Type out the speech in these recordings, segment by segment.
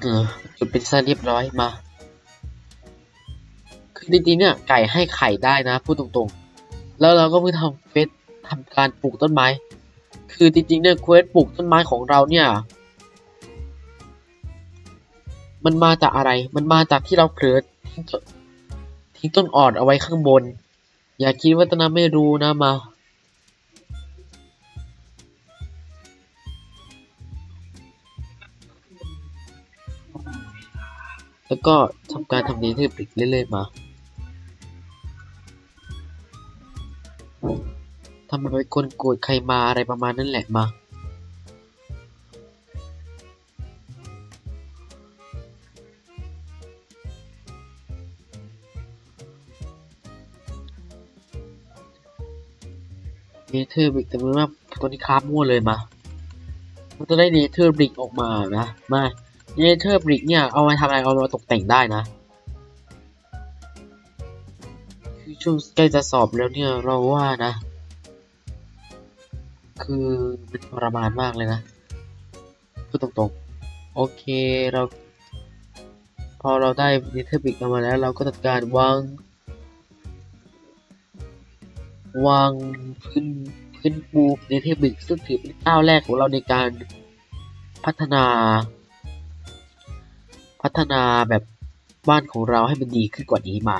เออจุดเป็นซะเรียบร้อยมา คือจริงๆเนี่ยไก่ให้ไข่ได้นะพูดตรงๆ แล้วเราก็เพิ่งทำเฟสทำการปลูกต้นไม้ คือจริงๆเนี่ยเควสปลูกต้นไม้ของเราเนี่ย มันมาจากอะไร มันมาจากที่เราเผลอทิ้งต้นอ่อนเอาไว้ข้างบน อย่าคิดว่าตนน้ำไม่รู้นะมา แล้วก็ทำการทำนี้ที่ปลิกเรื่อยๆมาทำไปกลโกรธใครมาอะไรประมาณนั้นแหละมาเนเธอร์บิกแต่ไม่ว่าตัวนี้คราฟมั่วเลยมา มันจะได้เนเธอร์บิกออกมานะ มา เนเธอร์บริกเนี่ย เอามาทำอะไร เอามาตกแต่งได้นะ คือช่วงใกล้จะสอบแล้วเนี่ย เราว่านะ คือมันทรมานมากเลยนะพูดตรงๆ โอเคเรา พอเราได้เนเธอร์บริกมาแล้ว เราก็จัดการวาง วางพื้นพื้นปูในเทบิกซึ่งถือเป็นก้าวแรกของเราในการพัฒนา พัฒนาแบบบ้านของเราให้มันดีขึ้นกว่านี้มา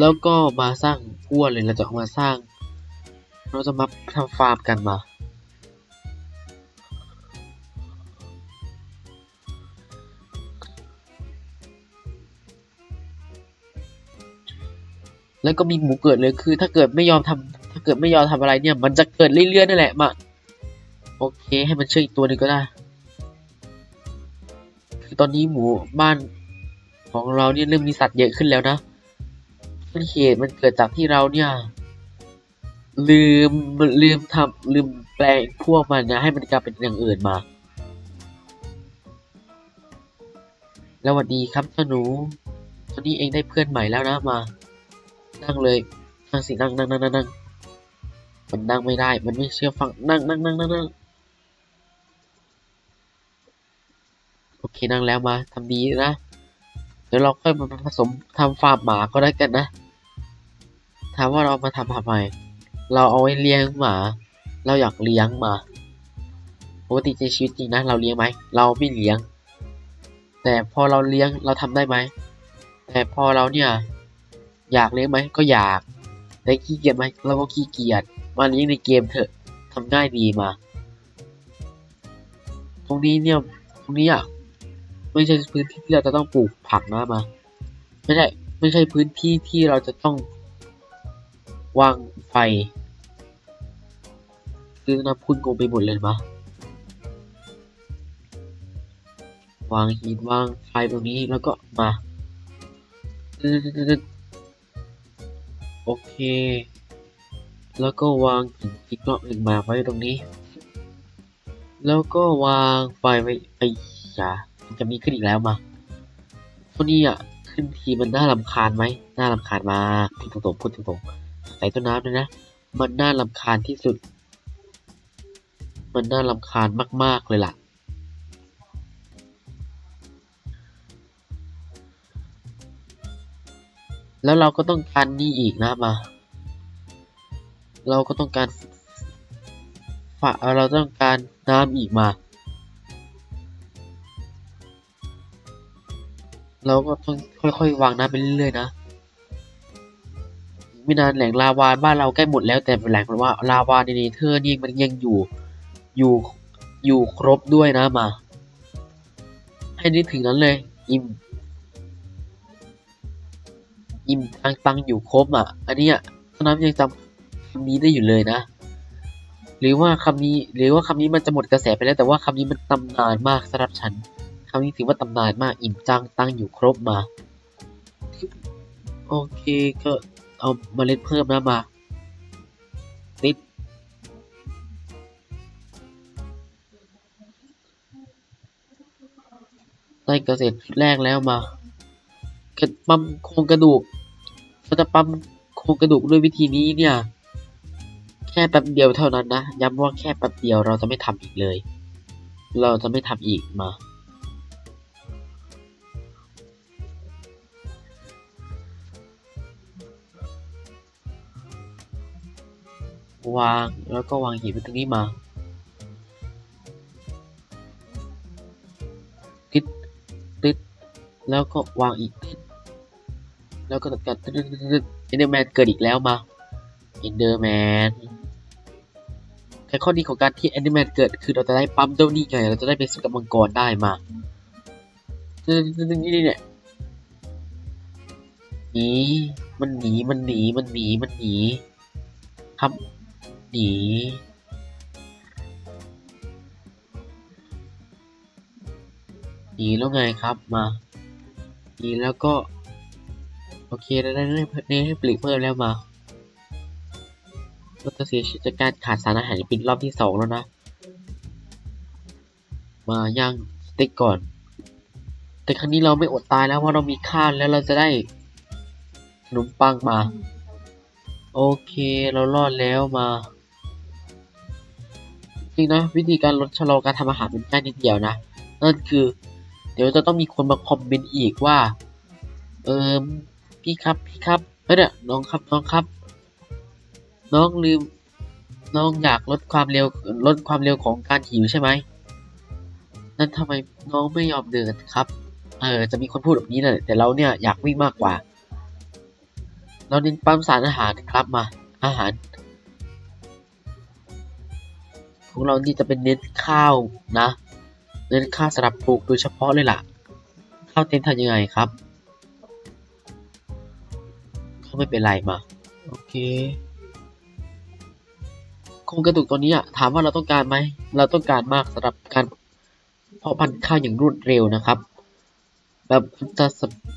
แล้วก็มาสร้างอ้วนเลยเราจะมาสร้าง เราจะมาทำฟาร์มกันมา แล้วก็มีหมูเกิดเลยคือ ถ้าเกิดไม่ยอมทำถ้าเกิดไม่ยอมทำอะไรเนี่ย มันจะเกิดเรื่อยๆนั่นแหละมาโอเค ให้มันเชื่ออีกตัวหนึ่งก็ได้ คือตอนนี้หมูบ้านของเราเนี่ยเริ่มมีสัตว์เยอะขึ้นแล้วนะต้นเหตุมันเกิดจากที่เราเนี่ย ลืมลืมทำลืมแปลงพวกมันนะให้มันกลายเป็นอย่างอื่นมาแล้วสวัสดีครับเจ้าหนูตอนนี้เองได้เพื่อนใหม่แล้วนะมา นั่งเลยนั่งสินั่งนั่งนั่งนั่งมันนั่งไม่ได้ มันไม่เชื่อฟังนั่งนั่งนั่งนั่งนั่งโอเคนั่งแล้วมาทำดีนะ เดี๋ยวเราค่อยมาผสมทำฟาร์มหมาก็ได้กันนะถามว่าเรามาทำทำไม เราเอาไว้เลี้ยงหมา เราอยากเลี้ยงหมาปกติในชีวิตจริงนะ เราเลี้ยงไหม เราไม่เลี้ยง แต่พอเราเลี้ยงเราทำได้ไหม แต่พอเราเนี่ย อยากเลี้ยงไหมก็อยาก แต่ขี้เกียจไหมเราก็ขี้เกียจมาเลี้ยงในเกมเถอะทำง่ายดีมา ตรงนี้เนี่ยตรงนี้อะไม่ใช่พื้นที่ที่เราจะต้องปลูกผักนะมา ไม่ใช่ไม่ใช่พื้นที่ที่เราจะต้องวางไฟคือนะพุ่งงไปหมดเลยมาวางหินวางไฟตรงนี้แล้วก็มา โอเค แล้วก็วางหินอีกรอบหนึ่งมาไว้ตรงนี้ แล้วก็วางไฟไว้ไอ้ยามันจะมีขึ้นอีกแล้วมาตัวนี้อะขึ้นทีมันน่ารำคาญไหมน่ารำคาญมากพูดตรงๆพูดตรงๆใส่ต้นน้ำด้วยนะ มันน่ารำคาญที่สุด มันน่ารำคาญมากๆเลยล่ะ แล้วเราก็ต้องการนี่อีกนะมา เราก็ต้องการฝาเราต้องการน้ำอีกมา เราก็ต้องค่อยๆวางน้ำไปเรื่อยๆนะไม่นานแหล่งลาวาบ้านเราใกล้หมดแล้วแต่แหล่งว่าลาวาในเนเธอร์นี่มันยังอยู่อยู่อยู่ครบด้วยนะมา ให้นึกถึงนั้นเลย อิ่ม อิ่มตังตังอยู่ครบอะ อันนี้ยต้นน้ำยังจำคำนี้ได้อยู่เลยนะ หรือว่าคำนี้หรือว่าคำนี้มันจะหมดกระแสไปแล้วแต่ว่าคำนี้มันตำนานมากสำหรับฉันคำนี้ถือว่าตำนานมากอิ่มจังตั้งอยู่ครบมา โอเคก็เอามาเล่นเพิ่มนะมาติดได้เกษตรชุดแรกแล้วมาเกิดปั๊มโครงกระดูก เราจะปั๊มโครงกระดูกด้วยวิธีนี้เนี่ย แค่แป๊บเดียวเท่านั้นนะ ย้ำว่าแค่แป๊บเดียวเราจะไม่ทำอีกเลย เราจะไม่ทำอีกมา วางแล้วก็วางหินไว้ตรงนี้มาตึดตึดแล้วก็วางอีกต แล้วก็ตัดกันเอนเดอร์แมนเกิดอีกแล้วมาเอนเดอร์แมนแต่ข้อดีของการที่เอนเดอร์แมนเกิดคือเราจะได้ปั๊มเจ้านี่ไงเราจะได้ไปสู้กับมังกรได้มานี่เนี่ยหนีมันหนีมันหนีมันหนีมันหนีครับหนีหนีแล้วไงครับมาหนีแล้วก็ อเคได้ได้ได้ได้ให้ผลิตเพิ่มแล้วมาเราจะเสียชีวิตจากการขาดสารอาหารเป็นรอบที่สองแล้วนะ มาย่างสเต็กก่อน แต่ครั้งนี้เราไม่อดตายแล้วเพราะเรามีข้าวแล้วเราจะได้ขนมปังมา โอเคเรารอดแล้วมาจริงนะวิธีการลดชะลอการทำอาหารเป็นง่ายนิดเดียวนะนั่นคือ เดี๋ยวจะต้องมีคนมาคอมเมนต์อีกว่า เออ พี่ครับพี่ครับเอ้ยเนี่ยน้องครับน้องครับ น้องลืม น้องอยากลดความเร็วลดความเร็วของการหิวใช่ไหมนั่นทำไมน้องไม่ยอมเดินครับเออจะมีคนพูดแบบนี้แหละแต่เราเนี่ยอยากวิ่งมากกว่า เราเน้นปั๊มสารอาหารครับมา อาหารของเรานี่จะเป็นเน้นข้าวนะ เน้นข้าวสำหรับปลูกโดยเฉพาะเลยล่ะ ข้าวเต็นทำยังไงครับ เขาไม่เป็นไรมา โอเคโครงกระดูกตัวนี้อะถามว่าเราต้องการไหม เราต้องการมากสำหรับการเพาะพันธุ์ข้าวอย่างรวดเร็วนะครับ แบบจะ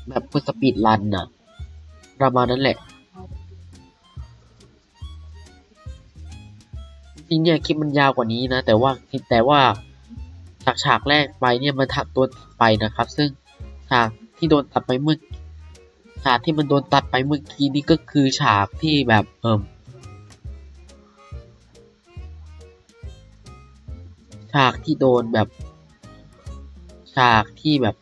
แบบเพื่อสปีดรันน่ะประมาณนั้นแหละจริงเนี่ยคลิปมันยาวกว่านี้นะ แต่ว่าแต่ว่าจากฉากแรกไปเนี่ยมันถัดตัวตัดไปนะครับ ซึ่งฉากที่โดนตัดไปเมื่อ ฉากที่มันโดนตัดไปเมื่อกี้นี่ก็คือฉากที่แบบเอิมฉากที่โดนแบบ ฉากที่แบบ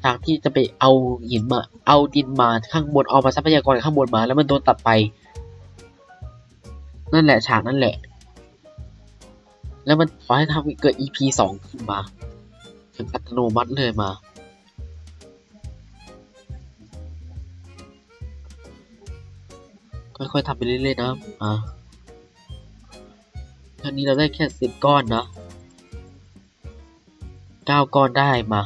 ฉากที่จะไปเอาหินมา เอาดินมาข้างบนเอามาทรัพยากรข้างบนมา แล้วมันโดนตัดไป นั่นแหละฉากนั่นแหละ แล้วมันขอให้ทำเกิด EP สองขึ้นมาถึงอัตโนมัติเลยมา ค่อยๆทำไปเรื่อยๆนะอะครั้งนี้เราได้แค่สิบก้อนนะเก้าก้อนได้มา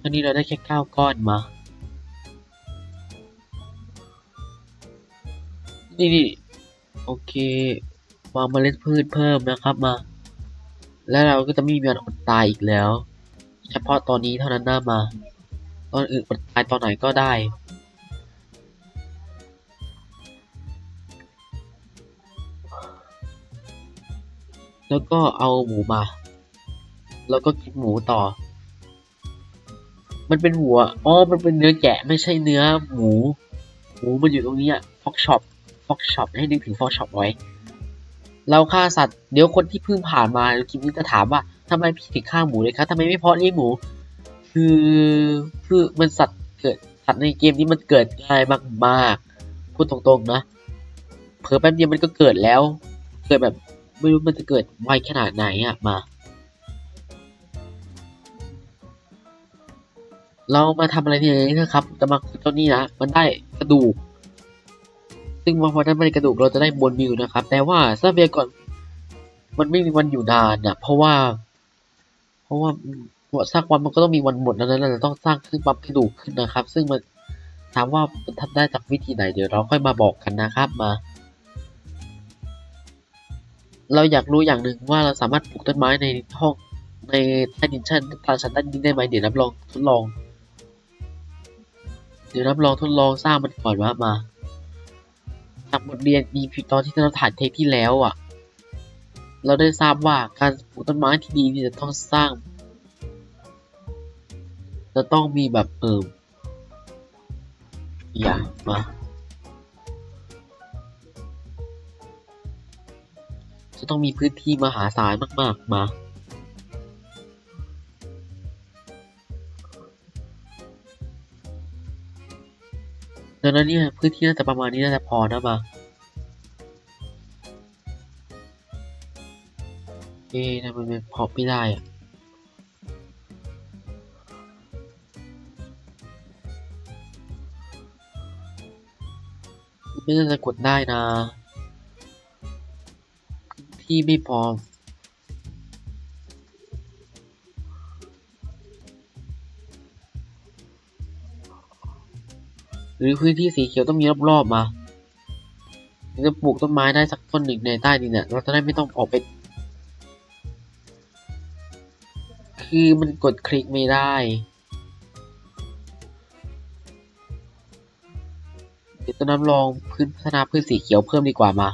ครั้งนี้เราได้แค่เก้าก้อนมา นี่นี่โอเควางเมล็ดพืชเพิ่มนะครับมา แล้วเราก็จะไม่มีวันอดตายอีกแล้ว เฉพาะตอนนี้เท่านั้นหน้ามา ตอนอื่นอดตายตอนไหนก็ได้ แล้วก็เอาหมูมา แล้วก็กินหมูต่อ มันเป็นหัวอ๋อมันเป็นเนื้อแกะไม่ใช่เนื้อหมู หมูมันอยู่ตรงนี้อะฟอกช็อปฟอกช็อปให้นึกถึงฟอกช็อปไว้ เราฆ่าสัตว์เดี๋ยวคนที่เพิ่งผ่านมาคลิปนี้จะถามว่าทำไมพี่ถึงฆ่าหมูเลยครับทำไมไม่เพาะเลี้ยงหมู คือคือมันสัตว์เกิดสัตว์ในเกมนี้มันเกิดง่ายมากๆพูดตรงๆนะเผลอแป๊บเดียวมันก็เกิดแล้ว เกิดแบบ ไม่รู้มันจะเกิดไวขนาดไหนอะมา เรามาทำอะไรที่นี้นะครับ จะมาขุดต้นนี้นะ มันได้กระดูก ซึ่งพอได้ไม่ได้กระดูกเราจะได้บนวิวนะครับ แต่ว่าทรัพยากรมันไม่มีวันอยู่นานนะเพราะว่า เพราะว่าสักวันมันก็ต้องมีวันหมดแล้วนั้นเราต้องสร้างขึ้นปั๊บกระดูกขึ้นนะครับ ซึ่งมันถามว่ามันทำได้จากวิธีไหนเดี๋ยวเราค่อยมาบอกกันนะครับมา เราอยากรู้อย่างหนึ่งว่าเราสามารถปลูกต้นไม้ในห้องในใต้ดินชั้นต้ชั้นใต้ดินได้ไหมเดี๋ยวนับลองทดลอง เดี๋ยวนับลองทดลองสร้างมันก่อนว่ามา จากบทเรียน EP ตอนที่เราถ่ายเทปที่แล้วอะ เราได้ทราบว่าการปลูกต้นไม้ที่ดีนี่จะต้องสร้าง จะต้องมีแบบเอิมอย่ามา จะต้องมีพื้นที่มหาศาลมาก ๆ มา ดังนั้นเนี่ยพื้นที่น่าจะประมาณนี้น่าจะพอนะมาเอ๊ะทำไมมันพอไม่ได้อะไม่น่าจะกดได้นะ ที่ไม่พอ หรือพื้นที่สีเขียวต้องมีรอบๆมาจะปลูกต้นไม้ได้สักต้นหนึ่งในใต้ดินเนี่ยเราจะได้ไม่ต้องออกไป คือมันกดคลิกไม่ได้เดี๋ยวจะนำลองพื้นพัฒนาพืชสีเขียวเพิ่มดีกว่ามา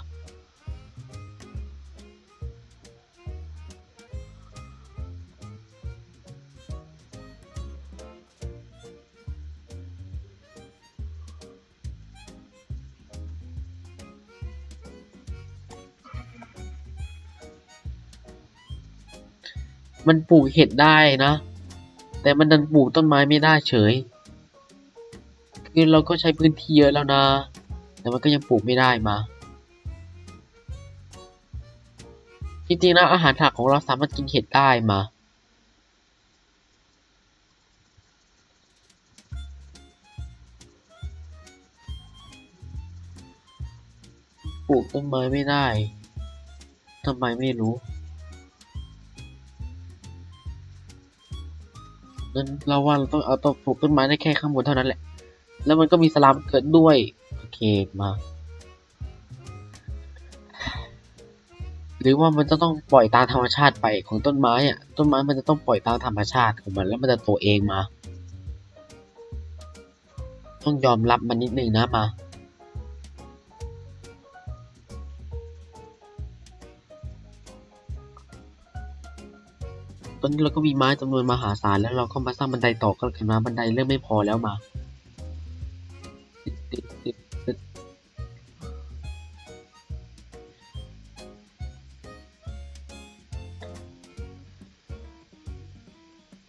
มันปลูกเห็ดได้นะ แต่มันดันปลูกต้นไม้ไม่ได้เฉย คือเราก็ใช้พื้นที่เยอะแล้วนะ แต่มันก็ยังปลูกไม่ได้มาจริงๆแล้วอาหารหลักของเราสามารถกินเห็ดได้มาปลูกต้นไม้ไม่ได้ทำไมไม่รู้ นั้นเราว่าเราต้องเอาต้นปลูกต้นไม้ได้แค่ข้างบนเท่านั้นแหละ แล้วมันก็มีสลามเกิดด้วย โอเคมา หรือว่ามันจะต้องปล่อยตามธรรมชาติไปของต้นไม้อะต้นไม้มันจะต้องปล่อยตามธรรมชาติของมันแล้วมันจะโตเองมา ต้องยอมรับมันนิดนึงนะมา ตอนนี้เราก็มีไม้จำนวนมหาศาลแล้วเราก็มาสร้างบันไดต่อกันกันนะบันไดเริ่มไม่พอแล้วมา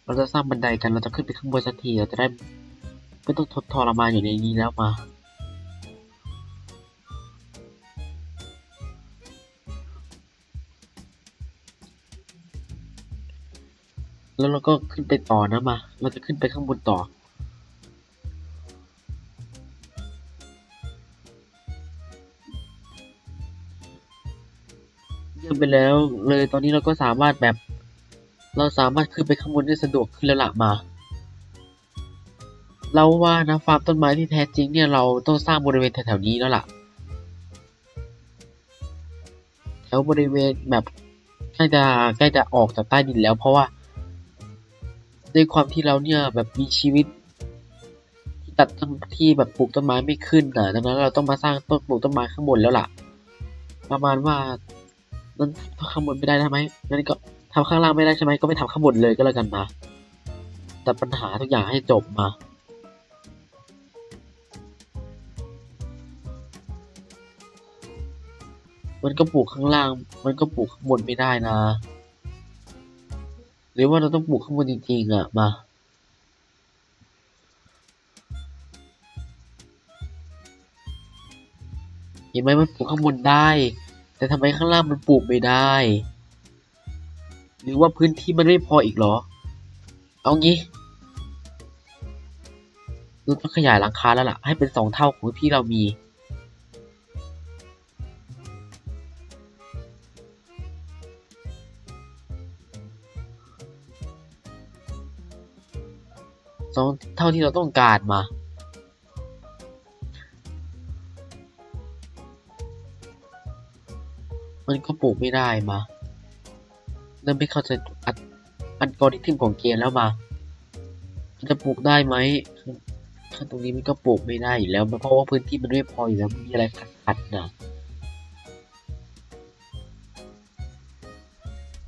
เราจะสร้างบันไดกันเราจะขึ้นไปข้างบนสักทีเราจะได้ไม่ต้องทดทรมานอยู่ในนี้แล้วมา แล้วเราก็ขึ้นไปต่อนะมา เราจะขึ้นไปข้างบนต่อ เยี่ยมไปแล้วเลยตอนนี้เราก็สามารถแบบ เราสามารถขึ้นไปข้างบนได้สะดวกขึ้นแล้วละมา เราว่านะฟาร์มต้นไม้ที่แท้จริงเนี่ยเราต้องสร้างบริเวณแถวๆนี้แล้วล่ะ แถวบริเวณแบบใกล้จะใกล้จะออกจากใต้ดินแล้วเพราะว่า ด้วยความที่เราเนี่ยแบบมีชีวิต ตัดต้นที่แบบปลูกต้นไม้ไม่ขึ้นนะดังนั้นเราต้องมาสร้างต้นปลูกต้นไม้ข้างบนแล้วล่ะ ประมาณว่านั้นข้างบนไม่ได้ใช่ไหมงั้นก็ทำข้างล่างไม่ได้ใช่ไหมก็ไม่ทำข้างบนเลยก็แล้วกันมาแต่ปัญหาทุกอย่างให้จบมามันก็ปลูกข้างล่าง มันก็ปลูกข้างบนไม่ได้นะ หรือว่าเราต้องปลูกข้างบนจริงๆอะ มาเห็นไหมมันปลูกข้างบนได้ แต่ทำไมข้างล่างมันปลูกไม่ได้ หรือว่าพื้นที่มันไม่พออีกเหรอ เอางี้เราต้องขยายหลังคาแล้วล่ะ ให้เป็นสองเท่าของที่เรามี เท่าที่เราต้องการมา มันก็ปลูกไม่ได้มา เริ่มไม่เข้าใจอัดอัลกอริทึมของเกมแล้วมามันจะปลูกได้ไหมข้าตรงนี้มันก็ปลูกไม่ได้อยู่แล้ว เพราะว่าพื้นที่มันไม่พออยู่แล้วมันมีอะไรขัดๆนะ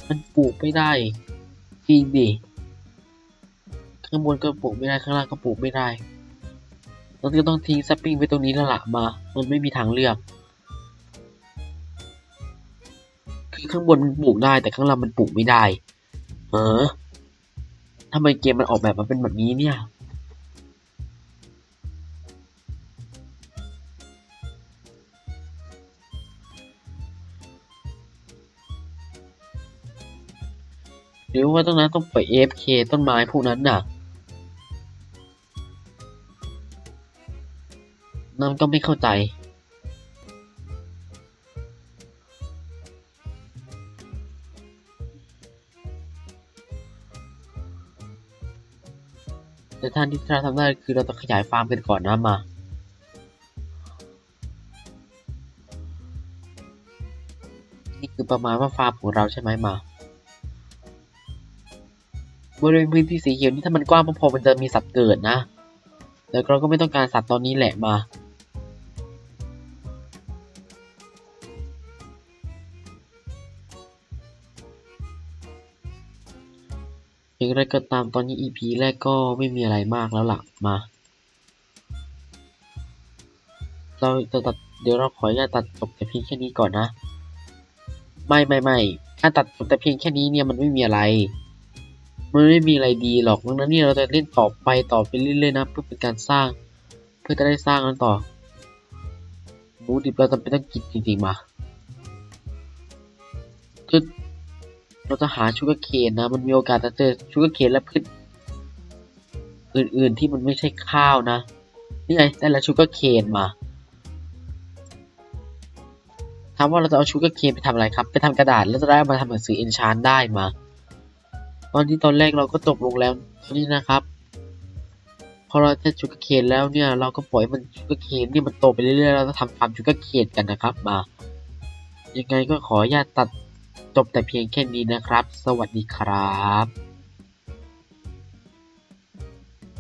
มันปลูกไม่ได้จริงดิ ข้างบนก็ปลูกไม่ได้ข้างล่างก็ปลูกไม่ได้เราก็ต้องทิ้งสปริงไว้ตรงนี้แล้วละมา มันไม่มีทางเลือก คือข้างบนมันปลูกได้แต่ข้างล่างมันปลูกไม่ได้ เออทำไมเกมมันออกแบบมาเป็นแบบนี้เนี่ยหรือว่าตรงนั้นต้องปล่อย AFK ต้นไม้พวกนั้นน่ะ นั่นก็ไม่เข้าใจ แต่ท่านที่เราทำได้คือเราต้องขยายฟาร์มกันก่อนนะมานี่คือประมาณว่าฟาร์มของเราใช่ไหมมาบริเวณพื้นที่สีเขียวนี่ถ้ามันกว้างพอๆมันจะมีสัตว์เกิดนะ แต่เราก็ไม่ต้องการสัตว์ตอนนี้แหละมา อย่างไรก็ตามตอนนี้ EP แรกก็ไม่มีอะไรมากแล้วล่ะ มา เราจะตัดเดี๋ยวเราขออนุญาตตัดจบแต่เพียงแค่นี้ก่อนนะ ไม่ไม่ไม่การตัดจบแต่เพียงแค่นี้เนี่ยมันไม่มีอะไร มันไม่มีอะไรดีหรอกดังนั้นเนี่ยเราจะเล่นต่อไปต่อไปเรื่อยๆนะเพื่อเป็นการสร้าง เพื่อจะได้สร้างนั้นต่อหมูดิบเราจำเป็นต้องกินจริงๆมา เราจะหาชูกเคนนะ มันมีโอกาสจะเจอชูกเคนและพืชอื่น ๆ ที่มันไม่ใช่ข้าวนะ นี่ไงได้แล้วชูกเคนมาถามว่าเราจะเอาชูกเคนไปทำอะไรครับ ไปทำกระดาษแล้วจะได้มาทำหนังสือเอนชานได้มา ตอนที่ตอนแรกเราก็จบลงแล้วนี่นะครับ พอเราได้ชูกเคนแล้วเนี่ยเราก็ปล่อยมันชูกเคนนี่มันโตไปเรื่อยๆเราจะทำฟาร์มชูกเคนกันนะครับมา ยังไงก็ขออนุญาตตัด จบแต่เพียงแค่นี้นะครับ สวัสดีครับ